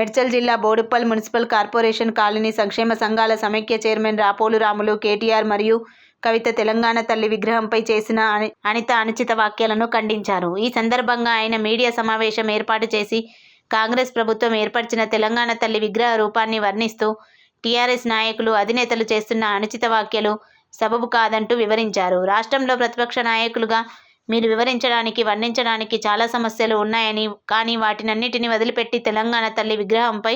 మెడ్చల్ జిల్లా Boduppal municipal corporation colony సంక్షేమ సంఘాల సమైక్య చైర్మన్ రాపోలు రాములు కేటీఆర్ మరియు కవిత తెలంగాణ తల్లి విగ్రహంపై చేసిన అనిత అనుచిత వ్యాఖ్యలను ఖండించారు. ఈ సందర్భంగా ఆయన మీడియా సమావేశం ఏర్పాటు చేసి కాంగ్రెస్ ప్రభుత్వం ఏర్పరిచిన తెలంగాణ తల్లి విగ్రహ రూపాన్ని వర్ణిస్తూ టీఆర్ఎస్ నాయకులు అధినేతలు చేస్తున్న అనుచిత వ్యాఖ్యలు సబబు కాదంటూ వివరించారు. రాష్ట్రంలో ప్రతిపక్ష నాయకులుగా మీరు వివరించడానికి వర్ణించడానికి చాలా సమస్యలు ఉన్నాయని కానీ వాటినన్నిటిని వదిలిపెట్టి తెలంగాణ తల్లి విగ్రహంపై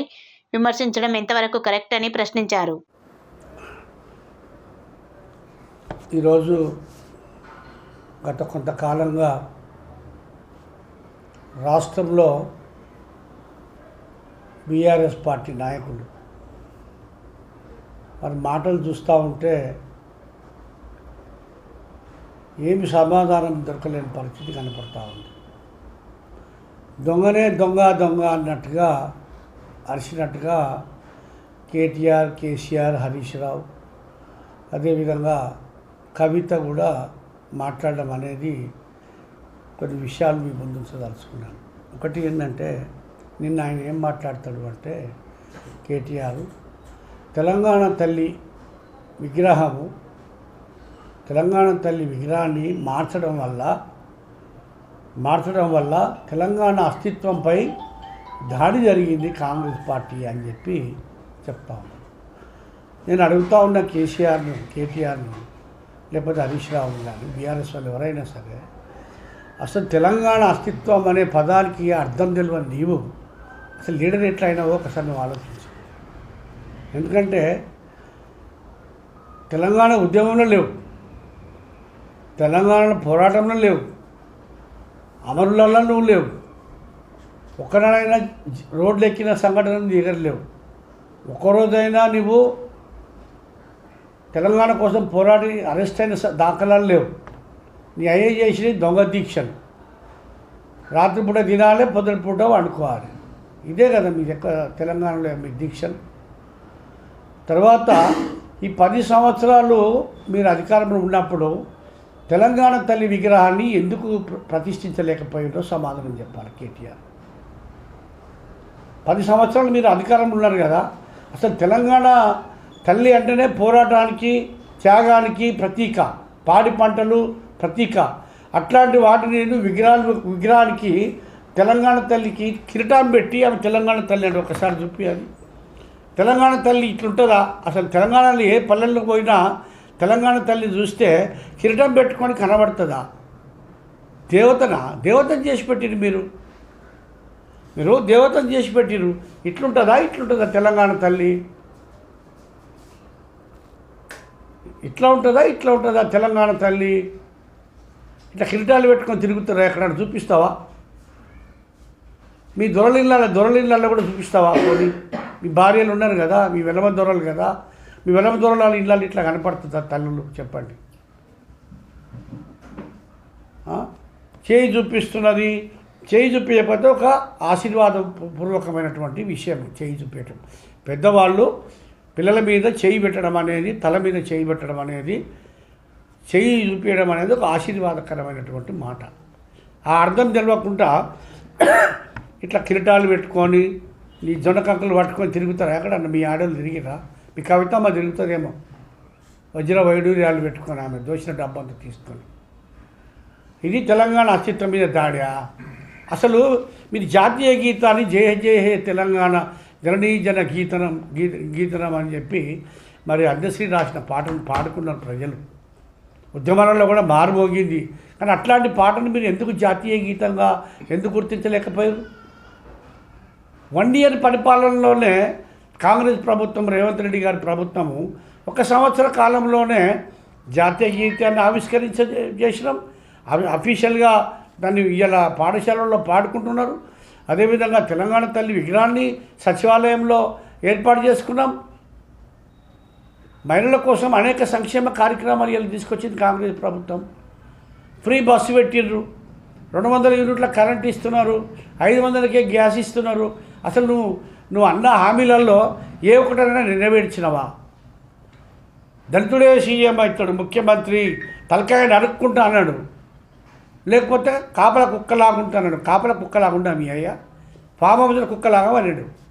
విమర్శించడం ఎంతవరకు కరెక్ట్ అని ప్రశ్నించారు. ఈరోజు గత కొంతకాలంగా రాష్ట్రంలో బీఆర్ఎస్ పార్టీ నాయకులు వారి మాటలు చూస్తూ ఉంటే ఏమి సమాధానం దొరకలేని పరిస్థితి కనపడతా ఉంది. దొంగనే దొంగ దొంగ అన్నట్టుగా అరిచినట్టుగా కేటీఆర్ కేసీఆర్ హరీష్ రావు అదేవిధంగా కవిత కూడా మాట్లాడడం అనేది కొన్ని విషయాలు మీ ముందు ఉంచదలుచుకున్నాను. ఒకటి ఏంటంటే నిన్న ఆయన ఏం మాట్లాడతాడు అంటే కేటీఆర్ తెలంగాణ తల్లి విగ్రహము తెలంగాణ తల్లి విగ్రహాన్ని మార్చడం వల్ల మార్చడం వల్ల తెలంగాణ అస్తిత్వంపై దాడి జరిగింది కాంగ్రెస్ పార్టీ అని చెప్పి చెప్తా నేను అడుగుతా ఉన్న కేసీఆర్ను కేటీఆర్ను లేకపోతే హరీష్ రావు కానీ బీఆర్ఎస్ వాళ్ళు ఎవరైనా సరే అసలు తెలంగాణ అస్తిత్వం అనే పదానికి అర్థం తెలియని నీవు అసలు లీడర్ ఎట్లా ఒకసారి నువ్వు ఆలోచించు. ఎందుకంటే తెలంగాణ ఉద్యమంలో లేవు. తెలంగాణ పోరాటంలో లేవు. అమరులలో నువ్వు లేవు. ఒక్కనాడైనా రోడ్లు ఎక్కిన సంఘటన నీ దగ్గర లేవు. ఒక్కరోజైనా నువ్వు తెలంగాణ కోసం పోరాడి అరెస్ట్ అయిన దాఖలాలు లేవు. నీ అయ్యే చేసిన దొంగ దీక్షలు. రాత్రిపూట తినాలి పొద్దునపూట వండుకోవాలి. ఇదే కదా మీ యొక్క తెలంగాణలో మీ దీక్షలు. తర్వాత ఈ పది సంవత్సరాలు మీరు అధికారంలో ఉన్నప్పుడు తెలంగాణ తల్లి విగ్రహాన్ని ఎందుకు ప్ర- ప్రతిష్ఠించలేకపోయిందో సమాధానం చెప్పాలి కేటీఆర్. పది సంవత్సరాలు మీరు అధికారంలో ఉన్నారు కదా అసలు తెలంగాణ తల్లి అంటేనే పోరాటానికి త్యాగానికి ప్రతీక పాడి పంటలు ప్రతీక. అట్లాంటి వాటిని నేను విగ్రహాలు విగ్రహానికి తెలంగాణ తల్లికి కిరీటం పెట్టి ఆమె తెలంగాణ తల్లి అంటే ఒకసారి చూపి అది తెలంగాణ తల్లి ఇట్లుంటుందా? అసలు తెలంగాణలో ఏ పల్లెల్లో పోయినా తెలంగాణ తల్లి చూస్తే కిరీటం పెట్టుకొని కనబడుతుందా? దేవతన? దేవతను చేసి పెట్టిరు మీరు. మీరు దేవతను చేసి పెట్టిరు ఇట్లుంటుందా? ఇట్లుంటుందా తెలంగాణ తల్లి? ఇట్లా ఉంటుందా? ఇట్లా ఉంటుందా తెలంగాణ తల్లి? ఇట్లా కిరీటాలు పెట్టుకొని తిరుగుతారా? ఎక్కడ చూపిస్తావా? మీ దొరలిళ్ళ దొరలిళ్ళల్లో కూడా చూపిస్తావా? పోనీ? మీ భార్యలు ఉన్నారు కదా మీ వెలమ దొరలు కదా మీ వెలమ దూరాలు ఇళ్ళు ఇట్లా కనపడుతుందా తల్లులు? చెప్పండి. చేయి చూపిస్తున్నది చేయి చూపించకపోతే ఒక ఆశీర్వాద పూర్వకమైనటువంటి విషయం చేయి చూపించడం పెద్దవాళ్ళు పిల్లల మీద చేయి పెట్టడం అనేది తల మీద చేయి పెట్టడం అనేది చేయి చూపించడం అనేది ఒక ఆశీర్వాదకరమైనటువంటి మాట. ఆ అర్థం తెలియకుండా ఇట్లా కిరీటాలు పెట్టుకొని నీ జొన్న కంకులు పట్టుకొని తిరుగుతారు? ఎక్కడన్నా మీ ఆడలు తిరిగిరా? మీ కవితమ్మ తిరుగుతుందేమో. వజ్ర వైడూర్యాలు పెట్టుకొని ఆమె దోషిన డబ్బంతా తీసుకొని. ఇది తెలంగాణ అస్తిత్వం మీద దాడా? అసలు మీరు జాతీయ గీతాన్ని జయ జయ హే తెలంగాణ జననీజన గీతనం గీ గీతనం అని చెప్పి మరి అద్దశ్రీ రాసిన పాటను పాడుకున్నారు ప్రజలు. ఉద్యమాలలో కూడా మారుమోగింది. కానీ అట్లాంటి పాటను మీరు ఎందుకు జాతీయ గీతంగా ఎందుకు గుర్తించలేకపోయారు? వన్ ఇయర్ పరిపాలనలోనే కాంగ్రెస్ ప్రభుత్వం రేవంత్ రెడ్డి గారి ప్రభుత్వము ఒక సంవత్సర కాలంలోనే జాతీయ గీతాన్ని ఆవిష్కరించ చేసినాం. అవి అఫీషియల్గా దాన్ని ఇలా పాఠశాలల్లో పాడుకుంటున్నారు. అదేవిధంగా తెలంగాణ తల్లి విగ్రహాన్ని సచివాలయంలో ఏర్పాటు చేసుకున్నాం. మహిళల కోసం అనేక సంక్షేమ కార్యక్రమాలు ఇలా తీసుకొచ్చింది కాంగ్రెస్ ప్రభుత్వం. ఫ్రీ బస్సు పెట్టిర్రు. రెండు వందల యూనిట్ల కరెంట్ ఇస్తున్నారు. ఐదు వందలకే గ్యాస్ ఇస్తున్నారు. అసలు నువ్వు నువ్వు అన్న హామీలలో ఏ ఒకటైనా నెరవేర్చినవా? దళితుడే సీఎం అవుతాడు ముఖ్యమంత్రి తలకాయ నరుక్కుంటా అన్నాడు. లేకపోతే కాపల కుక్కలాగుంటా అన్నాడు. కాపల కుక్కలాగుండా మీ అయ్యా? ఫామ్ హౌస్లో కుక్కలాగా అన్నాడు.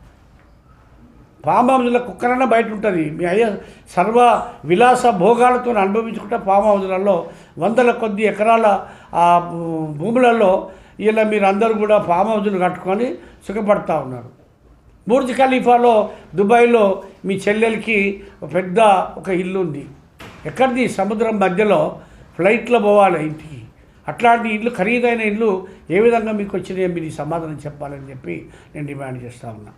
ఫామ్ హౌస్ల కుక్కనన్నా బయట ఉంటుంది మీ అయ్య సర్వ విలాస భోగాలతో అనుభవించుకుంటే ఫామ్ హౌస్లలో వందల కొద్ది ఎకరాల భూ- భూములలో ఇలా మీరు అందరూ కూడా ఫామ్ హౌస్లు కట్టుకొని సుఖపడతా ఉన్నారు. బుర్జ్ ఖలీఫాలో దుబాయ్లో మీ చెల్లెలకి ఒక పెద్ద ఒక ఇల్లు ఉంది. ఎక్కడిది? సముద్రం మధ్యలో ఫ్లైట్లో పోవాలి ఇంటికి. అట్లాంటి ఇల్లు ఖరీదైన ఇల్లు ఏ విధంగా మీకు వచ్చినాయో మీరు సమాధానం చెప్పాలని చెప్పి నేను డిమాండ్ చేస్తా ఉన్నా.